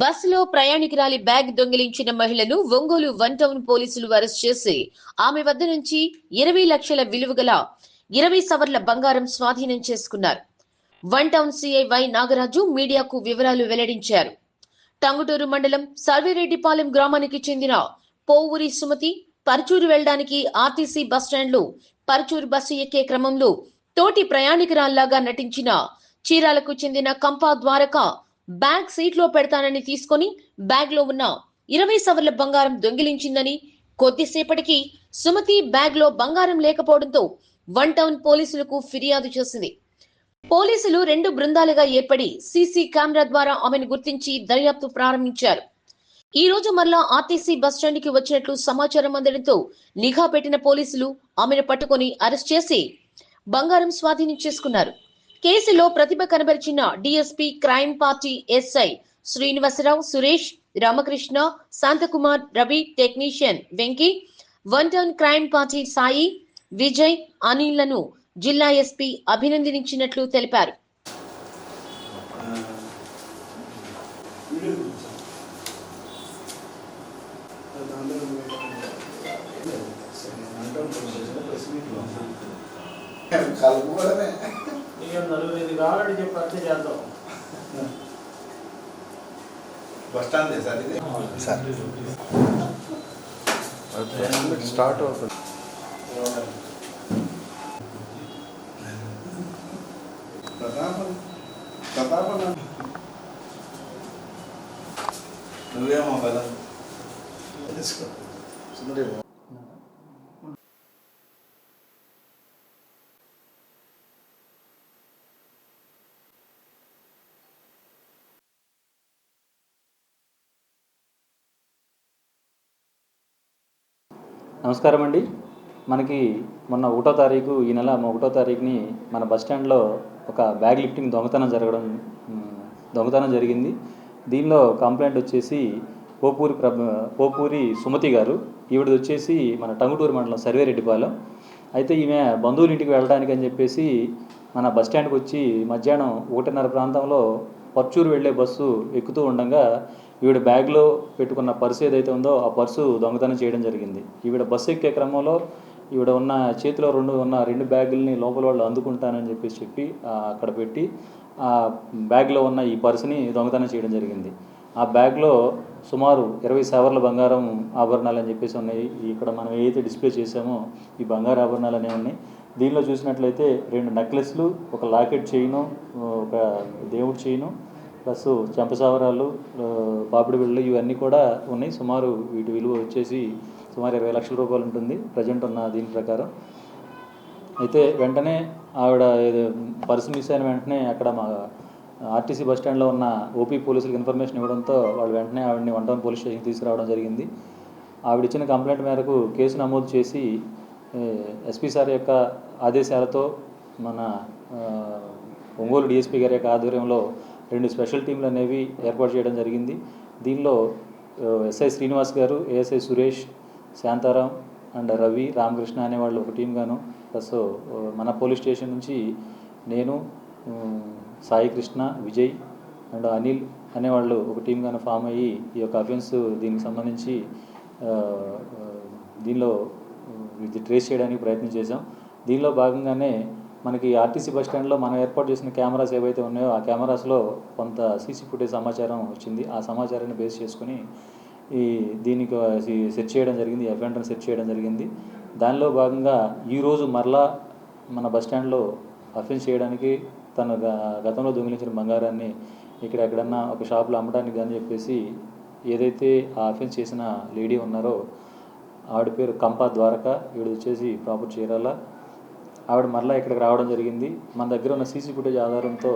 బస్సులో ప్రయాణికురాలి బ్యాగ్ దొంగిలించిన మహిళను ఒంగోలు వన్ టౌన్ పోలీసులు అరెస్ట్ చేసి ఆమె వద్ద నుంచి ఇరవై లక్షల విలువ గల ఇరవై సవర్ల బంగారం స్వాధీనం చేసుకున్నారు. One town CI Y Nagaraju మీడియాకు వివరాలు వెల్లడించారు. టంగుటూరు మండలం సర్వేరెడ్డిపాలెం గ్రామానికి చెందిన పోవూరి సుమతి పరచూరు వెళ్ళడానికి ఆర్టీసీ బస్టాండ్లో పరచూరు బస్సు ఎక్కే క్రమంలో తోటి ప్రయాణికురాల్లాగా నటించిన చీరాలకు చెందిన కంపా ద్వారక బ్యాగ్ సీట్లో పెడతానని తీసుకొని బ్యాగ్లో ఉన్న ఇరవై సవర్ల బంగారం దొంగిలించిందని కొద్దిసేపటికి సుమతి బ్యాగ్లో బంగారం లేకపోవడంతో వన్ టౌన్ పోలీసులకు ఫిర్యాదు చేసింది. పోలీసులు రెండు బృందాలుగా ఏర్పడి సీసీ కెమెరా ద్వారా ఆమెను గుర్తించి దర్యాప్తు ప్రారంభించారు. ఈ రోజు మరలా ఆర్టీసీ బస్టాండ్కి వచ్చినట్లు సమాచారం అందడంతో నిఘా పెట్టిన పోలీసులు ఆమెను పట్టుకొని అరెస్ట్ చేసి బంగారం స్వాధీనం చేసుకున్నారు. కేసులో ప్రతిభ కనబరిచిన DSP crime party SI Srinivasarao Suresh Ramakrishna Shanthakumar Ravi technician Venky one town crime party Sai Vijay అనిల్లను జిల్లా ఎస్పీ అభినందించినట్లు తెలిపారు. కలుపుకోవడమే. నీకు నలుగురు ఐదు కావాలంటే చెప్పి అంతే చేద్దాం. బస్ స్టాండ్ సార్ ఇది? స్టార్ట్ అవుతుంది. ప్రతాపం ప్రతాపం నువ్వేమో కదా. సుందరి నమస్కారం అండి. మనకి మొన్న ఒకటో తారీఖు ఈ నెల ఒకటో తారీఖుని మన బస్ స్టాండ్లో ఒక బ్యాగ్ లిఫ్టింగ్ దొంగతనం జరగడం దొంగతనం జరిగింది. దీనిలో కంప్లైంట్ వచ్చేసి పోపూరి ప్రభ పోపూరి సుమతి గారు ఈవిడది వచ్చేసి మన టంగుటూరు మండలం సర్వేరెడ్డిపాలెం. అయితే ఈమె బంధువుల ఇంటికి వెళ్ళడానికి అని చెప్పేసి మన బస్ స్టాండ్కి వచ్చి మధ్యాహ్నం ఒకటిన్నర ప్రాంతంలో పర్చూరు వెళ్ళే బస్సు ఎక్కుతూ ఉండగా ఈవిడ బ్యాగ్లో పెట్టుకున్న పర్సు ఏదైతే ఉందో ఆ పర్సు దొంగతనం చేయడం జరిగింది. ఈవిడ బస్సు ఎక్కే క్రమంలో ఈవిడ ఉన్న చేతిలో రెండు ఉన్న రెండు బ్యాగుల్ని లోపల వాళ్ళు అందుకుంటానని చెప్పేసి చెప్పి అక్కడ పెట్టి ఆ బ్యాగ్లో ఉన్న ఈ పర్సుని దొంగతనం చేయడం జరిగింది. ఆ బ్యాగ్లో సుమారు ఇరవై సవర్ల బంగారం ఆభరణాలు అని చెప్పేసి ఉన్నాయి. ఇక్కడ మనం ఏదైతే డిస్ప్లే చేసామో ఈ బంగారు ఆభరణాలు అనేవి ఉన్నాయి. దీనిలో చూసినట్లయితే రెండు నెక్లెస్లు ఒక లాకెట్ చైను ఒక దేవుడి చైను ప్లస్ చెంపసావరాలు ఆ, పాపిడి ఇవన్నీ కూడా ఉన్నాయి. సుమారు వీటి విలువ వచ్చేసి సుమారు ఇరవై లక్షల రూపాయలు ఉంటుంది. ప్రజెంట్ ఉన్న దీని ప్రకారం. అయితే వెంటనే ఆవిడ ఏదో పర్సు మిస్ అయిన వెంటనే అక్కడ మా ఆర్టీసీ బస్ స్టాండ్లో ఉన్న ఓపీ పోలీసులకు ఇన్ఫర్మేషన్ ఇవ్వడంతో వాళ్ళు వెంటనే ఆవిడని వన్ టౌన్ పోలీస్ స్టేషన్కి తీసుకురావడం జరిగింది. ఆవిడ ఇచ్చిన కంప్లైంట్ మేరకు కేసు నమోదు చేసి ఎస్పీ సార్ యొక్క ఆదేశాలతో మన ఒంగోలు డిఎస్పీ గారి యొక్క ఆధ్వర్యంలో రెండు స్పెషల్ టీంలు అనేవి ఏర్పాటు చేయడం జరిగింది. దీనిలో SI Srinivas garu ASI Suresh Shantaram and Ravi Ramakrishna అనేవాళ్ళు ఒక టీంగాను ప్లస్ మన పోలీస్ స్టేషన్ నుంచి నేను సాయి కృష్ణ విజయ్ అండ్ అనిల్ అనేవాళ్ళు ఒక టీంగాను ఫామ్ అయ్యి ఈ యొక్క అఫెన్స్ దీనికి సంబంధించి దీనిలో ఇది ట్రేస్ చేయడానికి ప్రయత్నం చేశాం. దీనిలో భాగంగానే మనకి ఆర్టీసీ బస్ స్టాండ్లో మనం ఏర్పాటు చేసిన కెమెరాస్ ఏవైతే ఉన్నాయో ఆ కెమెరాస్లో కొంత సీసీ ఫుటేజ్ సమాచారం వచ్చింది. ఆ సమాచారాన్ని బేస్ చేసుకుని ఈ దీనికి సెర్చ్ చేయడం జరిగింది ఈ సెర్చ్ చేయడం జరిగింది. దానిలో భాగంగా ఈరోజు మరలా మన బస్ స్టాండ్లో అఫెన్స్ చేయడానికి తన గ- గతంలో దొంగిలించిన బంగారాన్ని ఇక్కడ ఎక్కడన్నా ఒక షాప్లో అమ్మడానికి కానీ చెప్పేసి ఏదైతే ఆ అఫెన్స్ చేసిన లేడీ ఉన్నారో ఆవిడ పేరు కంపా ద్వారక. ఈవిడ వచ్చేసి ప్రాపర్ చీరాల ఆవిడ మరలా ఇక్కడికి రావడం జరిగింది. మన దగ్గర ఉన్న సీసీ ఫుటేజ్ ఆధారంతో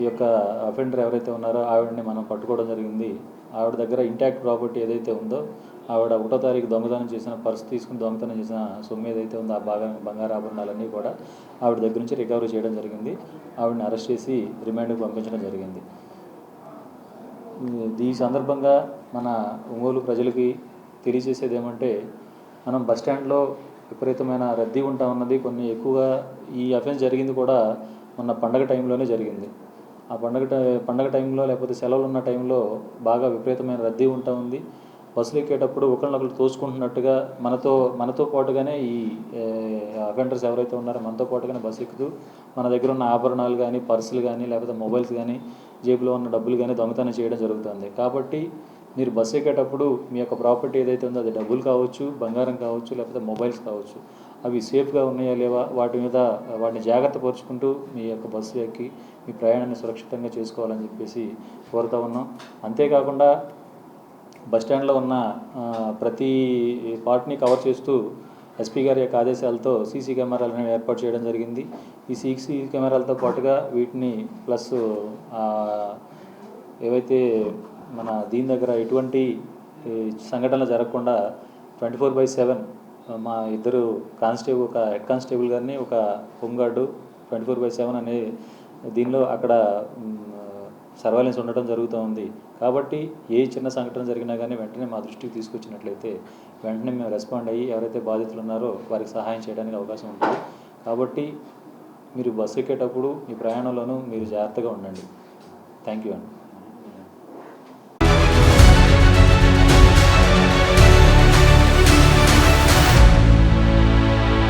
ఈ యొక్క అఫెండర్ ఎవరైతే ఉన్నారో ఆవిడని మనం పట్టుకోవడం జరిగింది. ఆవిడ దగ్గర ఇంటాక్ట్ ప్రాపర్టీ ఏదైతే ఉందో ఆవిడ ఒకటో తారీఖు దొంగతనం చేసిన పర్స్ తీసుకుని దొంగతనం చేసిన సొమ్ము ఏదైతే ఉందో ఆ బాగా బంగారు ఆభరణాలన్నీ కూడా ఆవిడ దగ్గర నుంచి రికవరీ చేయడం జరిగింది. ఆవిడని అరెస్ట్ చేసి రిమాండ్కి పంపించడం జరిగింది. ఈ సందర్భంగా మన ఒంగోలు ప్రజలకి తెలియజేసేది ఏమంటే మనం బస్ స్టాండ్లో విపరీతమైన రద్దీ ఉంటా ఉన్నది. కొన్ని ఎక్కువగా ఈ అఫెన్స్ జరిగింది కూడా మొన్న పండగ టైంలోనే జరిగింది. ఆ పండగ టై- పండగ టైంలో లేకపోతే సెలవులు ఉన్న టైంలో బాగా విపరీతమైన రద్దీ ఉంటా ఉంది. బస్సులు ఎక్కేటప్పుడు ఒకరినొకరు తోసుకుంటున్నట్టుగా మనతో మనతో పాటుగానే ఈ అఫెండర్స్ ఎవరైతే ఉన్నారో మనతో పాటుగానే బస్సు ఎక్కుతూ మన దగ్గర ఉన్న ఆభరణాలు కానీ పర్సులు కానీ లేకపోతే మొబైల్స్ కానీ జేబులో ఉన్న డబ్బులు కానీ దొంగతనం చేయడం జరుగుతుంది. కాబట్టి మీరు బస్సు ఎక్కేటప్పుడు మీ యొక్క ప్రాపర్టీ ఏదైతే ఉందో అది డబ్బులు కావచ్చు బంగారం కావచ్చు లేకపోతే మొబైల్స్ కావచ్చు అవి సేఫ్గా ఉన్నాయా లేవా? వాటి మీద వాటిని జాగ్రత్త పరుచుకుంటూ మీ యొక్క బస్సు ఎక్కి మీ ప్రయాణాన్ని సురక్షితంగా చేసుకోవాలని చెప్పేసి కోరుతా ఉన్నాం. అంతేకాకుండా బస్ స్టాండ్లో ఉన్న ప్రతి పార్ట్ని కవర్ చేస్తూ ఎస్పీ గారి యొక్క ఆదేశాలతో సీసీ కెమెరాలను ఏర్పాటు చేయడం జరిగింది. ఈ సీసీ కెమెరాలతో పాటుగా వీటిని ప్లస్ ఏవైతే మన దీని దగ్గర ఎటువంటి సంఘటనలు జరగకుండా ట్వంటీ ఫోర్ బై సెవెన్ మా ఇద్దరు కానిస్టేబుల్ ఒక హెడ్ కానిస్టేబుల్ గారిని ఒక home guard twenty four by seven అనే దీనిలో అక్కడ సర్వైలెన్స్ ఉండటం జరుగుతూ ఉంది. కాబట్టి ఏ చిన్న సంఘటన జరిగినా కానీ వెంటనే మా దృష్టికి తీసుకొచ్చినట్లయితే వెంటనే మేము రెస్పాండ్ అయ్యి ఎవరైతే బాధితులు ఉన్నారో వారికి సహాయం చేయడానికి అవకాశం ఉంటుంది. కాబట్టి మీరు బస్సు ఎక్కేటప్పుడు మీ ప్రయాణంలోనూ మీరు జాగ్రత్తగా ఉండండి. థ్యాంక్ యూ అండి.